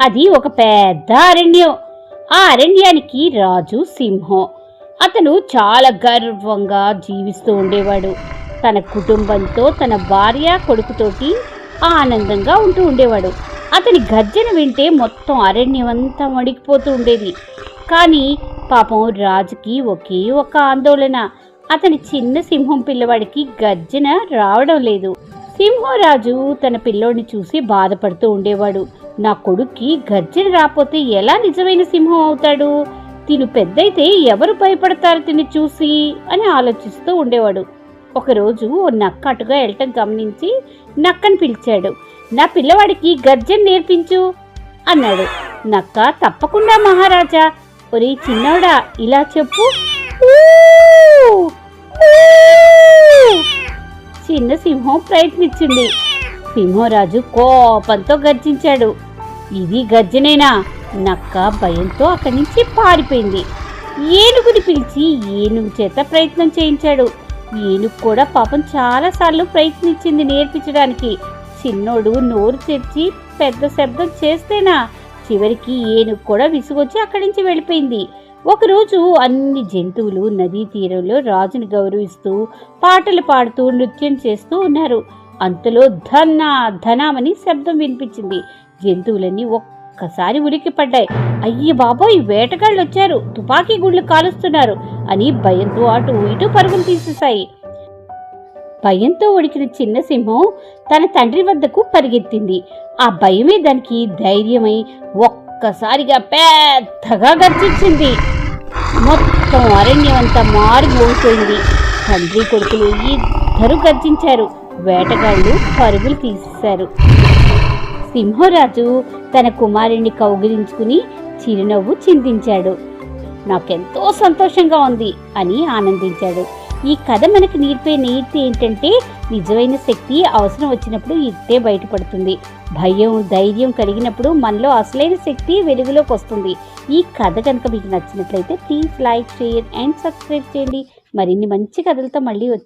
అది ఒక పెద్ద అరణ్యం. ఆ అరణ్యానికి రాజు సింహం. అతను చాలా గర్వంగా జీవిస్తూ ఉండేవాడు. తన కుటుంబంతో తన భార్య కొడుకుతోటి ఆనందంగా ఉంటూ ఉండేవాడు. అతని గర్జన వింటే మొత్తం అరణ్యం అంతా వణికిపోతూ ఉండేది. కానీ పాపం రాజుకి ఒకే ఒక ఆందోళన. అతని చిన్న సింహం పిల్లవాడికి గర్జన రావడం లేదు. సింహరాజు తన పిల్లోడిని చూసి బాధపడుతూ ఉండేవాడు. నా కొడుక్కి గర్జన రాపోతే ఎలా నిజమైన సింహం అవుతాడు? తిను పెద్దయితే ఎవరు భయపడతారు తిని చూసి? అని ఆలోచిస్తూ ఉండేవాడు. ఒకరోజు ఓ నక్క అటుగా వెళ్ళటం గమనించి నక్కను పిలిచాడు. నా పిల్లవాడికి గర్జన నేర్పించు అన్నాడు. నక్క తప్పకుండా మహారాజా. ఒరే చిన్నోడా ఇలా చెప్పు. చిన్న సింహం ప్రయత్నించింది. సింహరాజు కోపంతో గర్జించాడు. ఇది గజ్జనైనా నక్క భయంతో అక్కడి నుంచి పారిపోయింది. ఏనుగుని పిలిచి ఏనుగు చేత ప్రయత్నం చేయించాడు. ఏనుగు కూడా పాపం చాలాసార్లు ప్రయత్నించింది నేర్పించడానికి. చిన్నోడు నోరు తెరిచి పెద్ద శబ్దం చేస్తేనా? చివరికి ఏనుగు కూడా విసుగొచ్చి అక్కడి నుంచి వెళ్ళిపోయింది. ఒకరోజు అన్ని జంతువులు నదీ తీరంలో రాజుని గౌరవిస్తూ పాటలు పాడుతూ నృత్యం చేస్తూ ఉన్నారు. అంతలో ధనా ధనామని శబ్దం వినిపించింది. జంతువులన్నీ ఒక్కసారి ఉలిక్కిపడ్డాయి అయ్యి బాబోయ్ వేటగాళ్ళు వచ్చారు. తుపాకీ గుళ్ళు కాలుస్తున్నారు అని భయంతో అటు ఇటు పరుగులు తీసేశాయి. భయంతో ఉడికిన చిన్న సింహం తన తండ్రి వద్దకు పరిగెత్తింది. ఆ భయమే దానికి ధైర్యమై ఒక్కసారిగా పెద్దగా గర్జించింది. మొత్తం అరణ్యం అంతా మారు తండ్రి కొడుకులు ఇద్దరు గర్జించారు. వేటగాళ్ళు పరుగులు తీసేశారు. సింహరాజు తన కుమారుణ్ణి కౌగిలించుకుని చిరునవ్వు చిందించాడు. నాకెంతో సంతోషంగా ఉంది అని ఆనందించాడు. ఈ కథ మనకు నేర్పే నీతి ఏంటంటే నిజమైన శక్తి అవసరం వచ్చినప్పుడు ఇట్టే బయటపడుతుంది. భయం ధైర్యం కలిగినప్పుడు మనలో అసలైన శక్తి వెలుగులోకి వస్తుంది. ఈ కథ కనుక మీకు నచ్చినట్లయితే please like share and subscribe చేయండి. మరిన్ని మంచి కథలతో మళ్ళీ వచ్చి